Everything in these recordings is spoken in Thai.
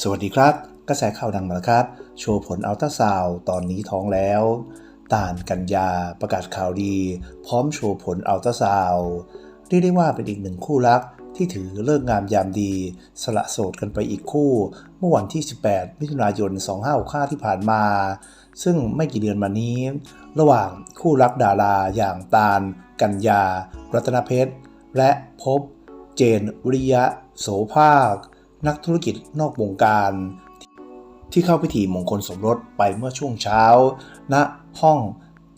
สวัสดีครับ กระแสข่าวดังมาแล้วครับ โชว์ผลอัลตราซาวตอนนี้ท้องแล้วตานกัญญาประกาศข่าวดี พร้อมโชว์ผลอัลตราซาวเรียกได้ว่าเป็นอีกหนึ่งคู่รักที่ถือเลิกงามยามดี สละโสดกันไปอีกคู่ เมื่อวันที่ 18 มิถุนายน 2565 ที่ผ่านมา ซึ่งไม่กี่เดือนมานี้ ระหว่างคู่รักดาราอย่างตาล กัญญา รัตนเพชร และพบ เจนวิริยะ โสภาค นักธุรกิจนอกวงการ ที่เข้าพิธีมงคลสมรสไปเมื่อช่วงเช้า ณห้อง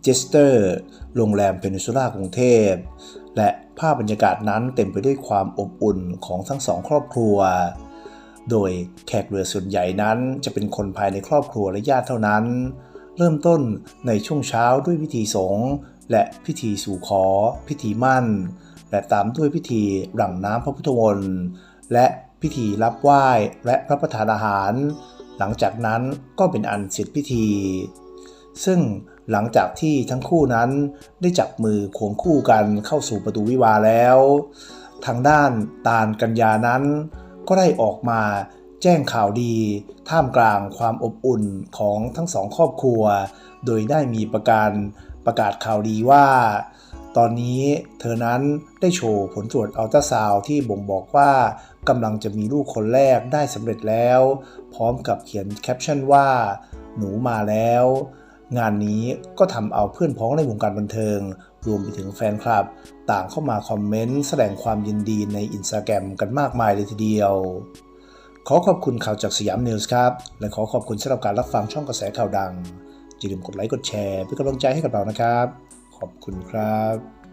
เจสเตอร์โรงแรมเพนินซูล่ากรุงเทพ และภาพบรรยากาศนั้นเต็มไปด้วยความอบอุ่นของทั้งสองครอบครัว โดยแขกเรือส่วนใหญ่นั้นจะเป็นคนภายในครอบครัวและญาติเท่านั้น เริ่มต้นในช่วงเช้าด้วยพิธีสงฆ์และพิธีสู่ขอ พิธีมั่น และตามด้วยพิธีหลั่งน้ำพระพุทธมนต์และ พิธีรับไหว้และรับประทานอาหาร หลังจากนั้นก็เป็นอันเสร็จพิธี ซึ่งหลังจากที่ทั้งคู่นั้นได้จับมือควงคู่กันเข้าสู่ประตูวิวาแล้ว ทางด้านตาลกัญญานั้น ก็ได้ออกมาแจ้งข่าวดี ท่ามกลางความอบอุ่นของทั้งสองครอบครัว โดยได้มีประการประกาศข่าวดีว่า ตอนนี้เธอนั้นได้โชว์ผลตรวจอัลตราซาวที่บ่งบอกว่ากำลังจะมีลูกคนแรกได้สำเร็จแล้ว พร้อมกับเขียนแคปชั่นว่า หนูมาแล้ว งานนี้ก็ทำเอาเพื่อนพ้องในวงการบันเทิง รวมไปถึงแฟนคลับ ต่างเข้ามาคอมเมนต์แสดงความยินดีในอินสตาแกรมกันมากมายเลยทีเดียว ขอขอบคุณข่าวจากสยามนิวส์ครับ และขอขอบคุณสำหรับการรับฟังช่องกระแสข่าวดังอย่าลืมกดไลค์กดแชร์เพื่อกำลังใจให้กับเรานะครับ ขอบคุณครับ